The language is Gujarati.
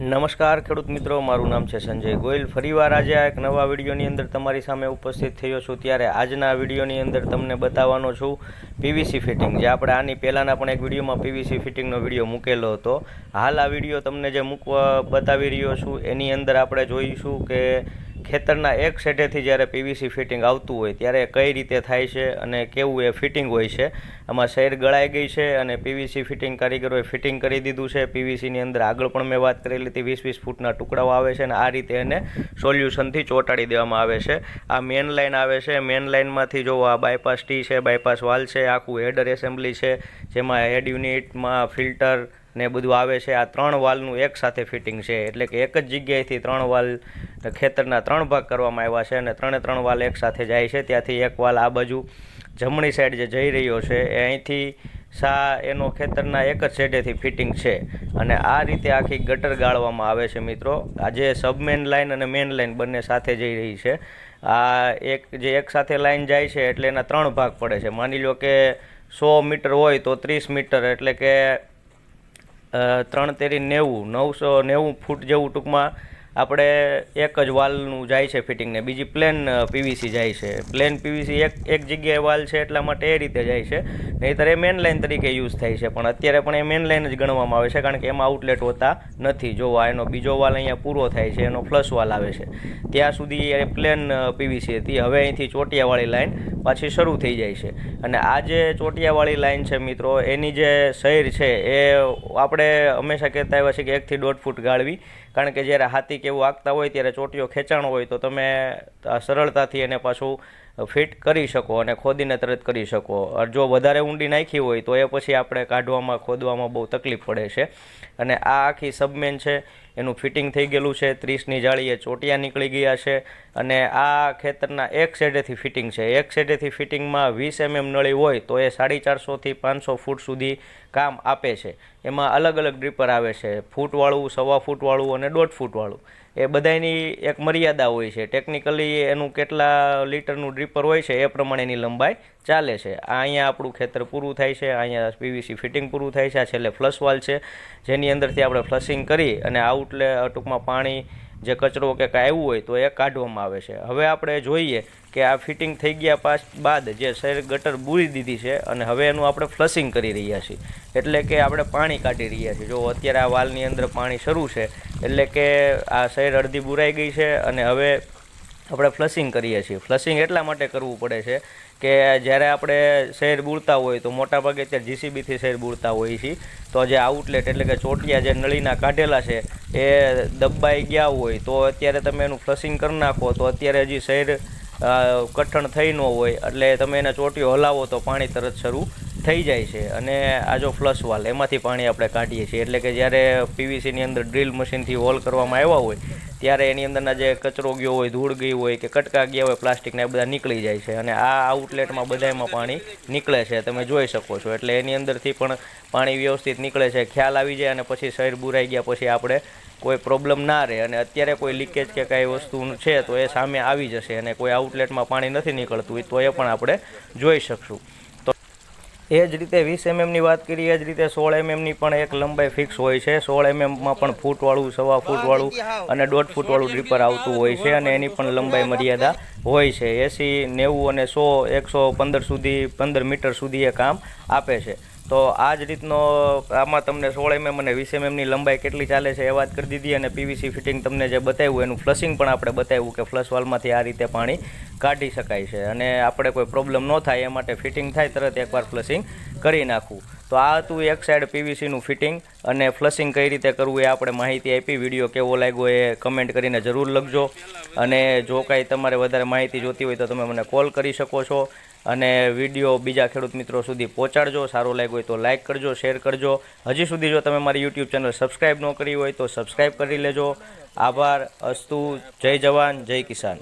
નમસ્કાર ખેડૂત મિત્રો, મારું નામ છે સંજય ગોયલ. ફરીવાર આજે આ એક નવા વિડીયોની અંદર તમારી સામે ઉપસ્થિત થયો છું. ત્યારે આજના વિડીયોની અંદર તમને બતાવવાનો છું પીવીસી ફિટિંગ. જે આપણે આની પહેલાંના પણ એક વિડીયોમાં પીવીસી ફિટિંગનો વીડિયો મૂકેલો હતો. હાલ આ વીડિયો તમને જે મૂકવા બતાવી રહ્યો છું, એની અંદર આપણે જોઈશું કે ખેતરના એક સેટેથી જ્યારે પીવીસી ફિટિંગ આવતું હોય ત્યારે કઈ રીતે થાય છે અને કેવું એ ફિટિંગ હોય છે? આમાં શેર ગળાઈ ગઈ છે અને પીવીસી ફિટિંગ કારીગરોએ ફિટિંગ કરી દીધું છે. પીવીસીની અંદર આગળ પણ મેં વાત કરેલી હતી વીસ વીસ ફૂટના ટુકડાઓ આવે છે અને આ રીતે એને સોલ્યુશનથી ચોંટાડી દેવામાં આવે છે. આ મેન લાઇન આવે છે. મેન લાઇનમાંથી જો આ બાયપાસ ટી છે, બાયપાસ વાલ છે, આખું હેડર એસેમ્બલી છે, જેમાં હેડ યુનિટમાં ફિલ્ટર ને બધું આવે છે. આ ત્રણ વાલનું એક સાથે ફિટિંગ છે. એટલે કે એક જ જગ્યાએથી ત્રણ વાલ ખેતરના ત્રણ ભાગ કરવામાં આવ્યા છે અને ત્રણે ત્રણ વાલ એક સાથે જાય છે. ત્યાંથી એક વાલ આ બાજુ જમણી સાઈડ જે જઈ રહ્યો છે એ અહીંથી સા એનો ખેતરના એક જ સેડેથી ફિટિંગ છે. અને આ રીતે આખી ગટર ગાળવામાં આવે છે મિત્રો. આજે સબમેન લાઇન અને મેન લાઇન બંને સાથે જઈ રહી છે. આ એક જે એક સાથે લાઇન જાય છે એટલે એના ત્રણ ભાગ પડે છે. માની લો કે સો મીટર હોય તો ત્રીસ મીટર. એટલે કે ત્રણ તેરી નેવું નવસો નેવું ફૂટ જેવું ટૂંકમાં આપણે એક જ વાલનું જાય છે ફિટિંગને બીજી પ્લેન પીવીસી જાય છે. પ્લેન પીવીસી એક એક જગ્યાએ વાલ છે એટલા માટે એ રીતે જાય છે. નહીંતર એ મેન લાઇન તરીકે યુઝ થાય છે. પણ અત્યારે પણ એ મેન લાઇન જ ગણવામાં આવે છે, કારણ કે એમાં આઉટલેટ હોતા નથી. જો આ એનો બીજો વાલ અહીંયા પૂરો થાય છે, એનો ફ્લશ વાલ આવે છે. ત્યાં સુધી એ પ્લેન પીવીસી હતી. હવે અહીંથી ચોટિયાવાળી લાઇન પાછી શરૂ થઈ જાય છે. અને આ જે ચોટિયાવાળી લાઇન છે મિત્રો, એની જે શહેર છે, એ આપણે હંમેશા કહેતા આવ્યા છે કે એકથી દોઢ ફૂટ ગાળવી. કારણ કે જ્યારે હાથી કેવું આગતા હોય ત્યારે ચોટીઓ ખેંચાણો હોય તો તમે સરળતાથી એને પાછું ફિટ કરી શકો અને ખોદીને તરત કરી શકો. જો વધારે ઊંડી નાખી હોય તો એ પછી આપણે કાઢવામાં, ખોદવામાં બહુ તકલીફ પડે છે. અને આ આખી સબમેન છે, એનું ફિટિંગ થઈ ગયેલું છે, ત્રીસની જાળીએ ચોટિયા નીકળી ગયા છે અને આ ખેતરના એક સેડેથી ફિટિંગ છે. એક સેડેથી ફિટિંગમાં વીસ એમએમ નળી હોય તો એ સાડી ચારસોથી પાંચસો ફૂટ સુધી કામ આપે છે. એમાં અલગ અલગ ડ્રીપર આવે છે. ફૂટવાળું, સવા ફૂટવાળું અને દોઢ ફૂટવાળું. એ બધાની એક મર્યાદા હોય છે. ટેકનિકલી એનું કેટલા લીટરનું ડ્રીપર હોય છે એ પ્રમાણેની લંબાઈ ચાલે છે. આ અહીંયા આપણું ખેતર પૂરું થાય છે, અહીંયા પીવીસી ફિટિંગ પૂરું થાય છે, આ છેલ્લે ફ્લશ વાલ છે. જેની અંદરથી આપણે ફ્લશિંગ કરી અને આઉટલે ટૂંકમાં પાણી જે કચરો કે કાંઈ આવ્યું હોય તો એ કાઢવામાં આવે છે. હવે આપણે જોઈએ કે આ ફિટિંગ થઈ ગયા પાસ બાદ જે શહેર ગટર બૂરી દીધી છે અને હવે એનું આપણે ફ્લશિંગ કરી રહ્યા છીએ. એટલે કે આપણે પાણી કાઢી રહ્યા છીએ. જો અત્યારે આ વાલની અંદર પાણી શરૂ છે, એટલે કે આ શહેર અડધી બુરાઈ ગઈ છે અને હવે આપણે ફ્લશિંગ કરીએ છીએ. ફ્લશિંગ એટલા માટે કરવું પડે છે કે જ્યારે આપણે શહેર બુરતા હોય તો મોટાભાગે અત્યારે જીસીબીથી શેર બુરતા હોય છીએ તો જે આઉટલેટ એટલે કે ચોટિયા જે નળીના કાઢેલા છે એ દબાઈ ગયા હોય તો અત્યારે તમે એનું ફ્લશિંગ કરી નાખો તો અત્યારે હજી શહેર કઠણ થઈ ન હોય. એટલે તમે એને ચોટીઓ હલાવો તો પાણી તરત શરૂ થઈ જાય છે. અને આ જો ફ્લશ વાલ એમાંથી પાણી આપણે કાઢીએ છીએ. એટલે કે જ્યારે પીવીસીની અંદર ડ્રિલ મશીનથી હોલ કરવામાં આવ્યા હોય ત્યારે એની અંદરના જે કચરો ગયો હોય, ધૂળ ગઈ હોય કે કટકા ગયા હોય પ્લાસ્ટિકના એ બધા નીકળી જાય છે. અને આ આઉટલેટમાં બધામાં પાણી નીકળે છે, તમે જોઈ શકો છો. એટલે એની અંદરથી પણ પાણી વ્યવસ્થિત નીકળે છે, ખ્યાલ આવી જાય અને પછી શરીર બુરાઈ ગયા પછી આપણે કોઈ પ્રોબ્લેમ ના રહે. અને અત્યારે કોઈ લીકેજ કે કાંઈ વસ્તુ છે તો એ સામે આવી જશે અને કોઈ આઉટલેટમાં પાણી નથી નીકળતું તો એ પણ આપણે જોઈ શકશું. એ જ રીતે વીસ એમએમની વાત કરીએ, એ જ રીતે સોળ એમએમની પણ એક લંબાઈ ફિક્સ હોય છે. સોળ એમએમમાં પણ ફૂટવાળું, સવા ફૂટવાળું અને દોઢ ફૂટવાળું ડ્રીપર આવતું હોય છે અને એની પણ લંબાઈ મર્યાદા હોય છે. એસી, નેવું અને સો, એકસો પંદર સુધી, પંદર મીટર સુધી એ કામ આપે છે. તો આ જ રીતનો આમાં તમને સોળ એમએમ અને વીસ એમએમની લંબાઈ કેટલી ચાલે છે એ વાત કરી દીધી અને પીવીસી ફિટિંગ તમને જે બતાવ્યું, એનું ફ્લશિંગ પણ આપણે બતાવ્યું કે ફ્લશ વાલમાંથી આ રીતે પાણી કાઢી શકાય છે. અને આપણે કોઈ પ્રોબ્લેમ ન થાય, એ માટે ફિટિંગ થાય, તરત એકવાર ફ્લશિંગ કરી નાખવું. તો આ હતું એક સાઈડ પીવીસીનું ફિટિંગ અને ફ્લશિંગ કઈ રીતે કરવું એ આપણે માહિતી આપી. વીડિયો કેવો લાગ્યો એ કમેન્ટ કરીને જરૂર લખજો. અને જો કાંઈ તમારે વધારે માહિતી જોતી હોય તો તમે મને કોલ કરી શકો છો. અને વીડિયો બીજા ખેડૂત મિત્રો સુધી પહોંચાડજો. સારો લાગ્યો હોય તો લાઇક કરજો શેર કરજો. હજી સુધી જો તમે મારી યુટ્યુબ ચેનલ સબસ્ક્રાઈબ ન કરી હોય તો સબસ્ક્રાઈબ કરી લેજો. આભાર, અસ્તુ, જય જવાન, જય કિસાન.